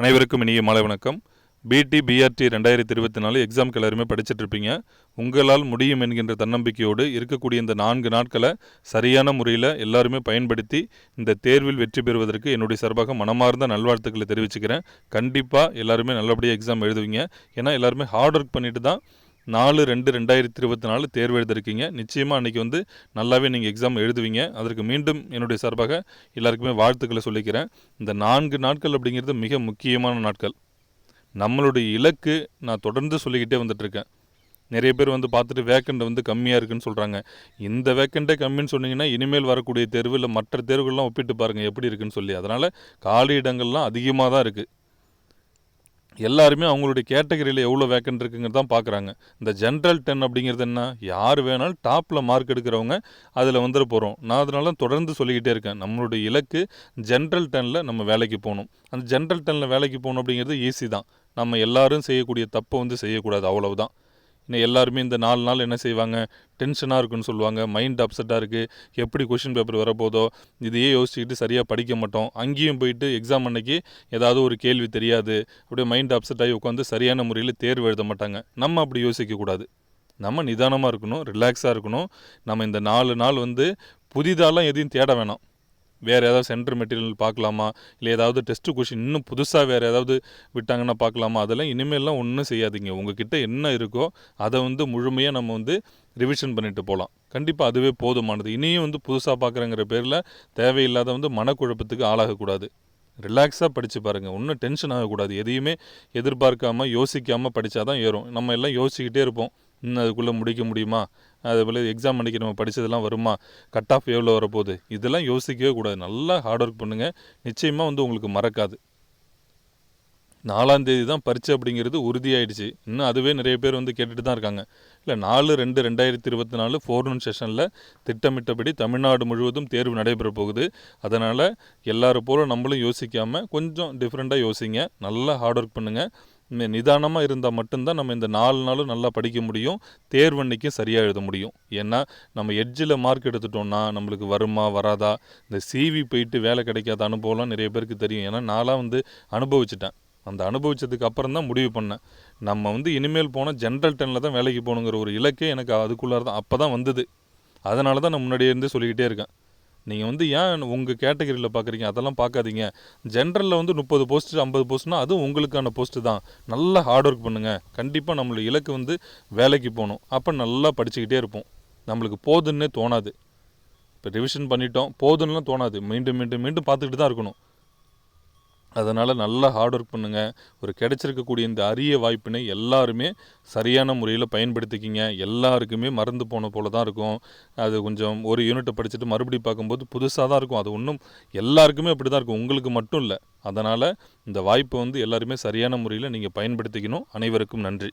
அனைவருக்கும் இனிய மாலை வணக்கம். பிடி பிஆர்டி ரெண்டாயிரத்தி இருபத்தி நாலு எக்ஸாம்க்கு எல்லாருமே படிச்சுட்டு இருப்பீங்க. உங்களால் முடியும் என்கின்ற தன்னம்பிக்கையோடு இருக்கக்கூடிய இந்த நான்கு நாட்களை சரியான முறையில் எல்லாருமே பயன்படுத்தி இந்த தேர்வில் வெற்றி பெறுவதற்கு என்னுடைய சார்பாக மனமார்ந்த நல்வாழ்த்துக்களை தெரிவிச்சுக்கிறேன். கண்டிப்பாக எல்லாருமே நல்லபடியாக எக்ஸாம் எழுதுவீங்க. ஏன்னா எல்லாருமே ஹார்ட் ஒர்க் பண்ணிட்டு தான் நாலு ரெண்டு ரெண்டாயிரத்தி இருபத்தி நாலு தேர்வு எழுதிருக்கீங்க நிச்சயமாக அன்றைக்கி வந்து நல்லாவே நீங்கள் எக்ஸாம் எழுதுவீங்க. அதற்கு மீண்டும் என்னுடைய சார்பாக எல்லாருக்குமே வாழ்த்துக்களை சொல்லிக்கிறேன். இந்த நான்கு நாட்கள் அப்படிங்கிறது மிக முக்கியமான நாட்கள். நம்மளுடைய இலக்கு நான் தொடர்ந்து சொல்லிக்கிட்டே வந்துட்டுருக்கேன். நிறைய பேர் வந்து பார்த்துட்டு வேக்கண்ட் வந்து கம்மியாக இருக்குன்னு சொல்கிறாங்க இந்த வேக்கண்ட்டே கம்மின்னு சொன்னீங்கன்னா இனிமேல் வரக்கூடிய தேர்வு இல்லை மற்ற தேர்வுகள்லாம் ஒப்பிட்டு பாருங்கள் எப்படி இருக்குன்னு சொல்லி. அதனால் காலி இடங்கள்லாம் அதிகமாக தான் இருக்குது எல்லாருமே அவங்களுடைய கேட்டகரியில் எவ்வளோ வேக்கண்ட் இருக்குங்கிறது தான் பார்க்குறாங்க இந்த ஜென்ரல் டென் அப்படிங்கிறது என்ன? யார் வேணாலும் டாப்பில் மார்க் எடுக்கிறவங்க அதில் வந்துட போகிறோம் நான் அதனால தொடர்ந்து சொல்லிக்கிட்டே இருக்கேன். நம்மளுடைய இலக்கு ஜென்ரல் டெனில் நம்ம வேலைக்கு போகணும். அந்த ஜென்ரல் டெனில் வேலைக்கு போகணும் அப்படிங்கிறது ஈஸி தான். நம்ம எல்லாரும் செய்யக்கூடிய தப்பை வந்து செய்யக்கூடாது. அவ்வளவுதான். எல்லாருமே இந்த நாலு நாள் என்ன செய்வாங்க? டென்ஷனாக இருக்குன்னு சொல்லுவாங்க. மைண்ட் அப்செட்டாக இருக்குது எப்படி கொஷின் பேப்பர் வரப்போதோ இதையே யோசிச்சுக்கிட்டு சரியாக படிக்க மாட்டோம். அங்கேயும் போயிட்டு எக்ஸாம் அன்னைக்கு ஏதாவது ஒரு கேள்வி தெரியாது. அப்படியே மைண்ட் அப்செட் ஆகி உட்காந்து சரியான முறையில் தேர்வு எழுத மாட்டாங்க. நம்ம அப்படி யோசிக்கக்கூடாது நம்ம நிதானமாக இருக்கணும் ரிலாக்ஸாக இருக்கணும். நம்ம இந்த நாலு நாள் வந்து புதிதாலாம் எதையும் தேட வேணாம். வேறு ஏதாவது சென்டர் மெட்டீரியல் பார்க்கலாமா? இல்லை ஏதாவது டெஸ்ட்டு கொஷின் இன்னும் புதுசாக வேறு ஏதாவது விட்டாங்கன்னா பார்க்கலாமா? அதெல்லாம் இனிமேல்லாம் ஒன்றும் செய்யாதீங்க. உங்ககிட்ட என்ன இருக்கோ அதை வந்து முழுமையாக நம்ம வந்து ரிவிஷன் பண்ணிட்டு போகலாம் கண்டிப்பாக அதுவே போதுமானது. இனியும் வந்து புதுசாக பார்க்குறங்கிற பேரில் தேவையில்லாத வந்து மனக்குழப்பத்துக்கு ஆளாகக்கூடாது. ரிலாக்ஸாக படித்து பாருங்கள் ஒன்றும் டென்ஷன் ஆகக்கூடாது. எதையுமே எதிர்பார்க்காம யோசிக்காமல் படித்தா தான் ஏறும். நம்ம எல்லாம் யோசிக்கிட்டே இருப்போம். இன்னும் அதுக்குள்ளே முடிக்க முடியுமா? அதுபோல் எக்ஸாம் அன்றைக்கி நம்ம படித்ததெல்லாம் வருமா? கட் ஆஃப் எவ்வளோ வரப்போகுது? இதெல்லாம் யோசிக்கவே கூடாது. நல்லா ஹார்ட் ஒர்க் பண்ணுங்கள் நிச்சயமாக வந்து உங்களுக்கு மறக்காது. நாலாம் தேதி தான் பரீட்சை அப்படிங்கிறது உறுதியாயிடுச்சு. இன்னும் அதுவே நிறைய பேர் வந்து கேட்டுட்டு தான் இருக்காங்க. இல்லை நாலு ரெண்டு ரெண்டாயிரத்தி இருபத்தி நாலு ஃபோர்னூன் செஷனில் திட்டமிட்டபடி தமிழ்நாடு முழுவதும் தேர்வு நடைபெற போகுது. அதனால் எல்லோரும் போல நம்மளும் யோசிக்காமல் கொஞ்சம் டிஃப்ரெண்ட்டாக யோசிங்க. நல்லா ஹார்ட் ஒர்க் பண்ணுங்கள் நிதானமாக இருந்தால் மட்டும்தான் நம்ம இந்த நாலு நாளும் நல்லா படிக்க முடியும். தேர்வன்னைக்கும் சரியாக எழுத முடியும். ஏன்னா நம்ம எட்ஜில் மார்க் எடுத்துட்டோம்னா நம்மளுக்கு வருமா வராதா? இந்த சிவி போயிட்டு வேலை கிடைக்காத அனுபவம்லாம் நிறைய பேருக்கு தெரியும். ஏன்னா நான்லாம் வந்து அனுபவிச்சிட்டேன். அந்த அனுபவித்ததுக்கு அப்புறம் தான் முடிவு பண்ணேன். நம்ம வந்து இனிமேல் போனால் ஜென்ரல் டெனில் தான் வேலைக்கு போகணுங்கிற ஒரு இலக்கே எனக்கு அதுக்குள்ளார தான் அப்போ தான் வந்தது. அதனால தான் நான் முன்னாடியே இருந்து சொல்லிக்கிட்டே இருக்கேன். நீங்கள் வந்து ஏன் உங்கள் கேட்டகரியில் பார்க்குறீங்க அதெல்லாம் பார்க்காதீங்க ஜென்ரலில் வந்து முப்பது போஸ்ட் ஐம்பது போஸ்ட்னா அதுவும் உங்களுக்கான போஸ்ட்டு தான். நல்லா ஹார்ட் ஒர்க் பண்ணுங்கள் கண்டிப்பாக நம்மளோட இலக்கு வந்து வேலைக்கு போகணும். அப்போ நல்லா படிச்சுக்கிட்டே இருப்போம். நம்மளுக்கு போதுன்னே தோணாது. இப்போ ரிவிஷன் பண்ணிட்டோம். போதுன்னெலாம் தோணாது. மீண்டும் மீண்டும் மீண்டும் பார்த்துக்கிட்டு தான் இருக்கணும். அதனால் நல்லா ஹார்ட் ஒர்க் பண்ணுங்கள் ஒரு கிடைச்சிருக்கக்கூடிய இந்த அரிய வாய்ப்பினை எல்லாருமே சரியான முறையில் பயன்படுத்திக்கிங்க. எல்லாருக்குமே மறந்து போன போல தான் இருக்கும். அது கொஞ்சம் ஒரு யூனிட்டை படிச்சுட்டு மறுபடியும் பார்க்கும்போது புதுசாக தான் இருக்கும். அது ஒன்றும் எல்லாருக்குமே அப்படி தான் இருக்கும். உங்களுக்கு மட்டும் இல்லை. அதனால் இந்த வாய்ப்பை வந்து எல்லாருமே சரியான முறையில் நீங்கள் பயன்படுத்திக்கணும். அனைவருக்கும் நன்றி.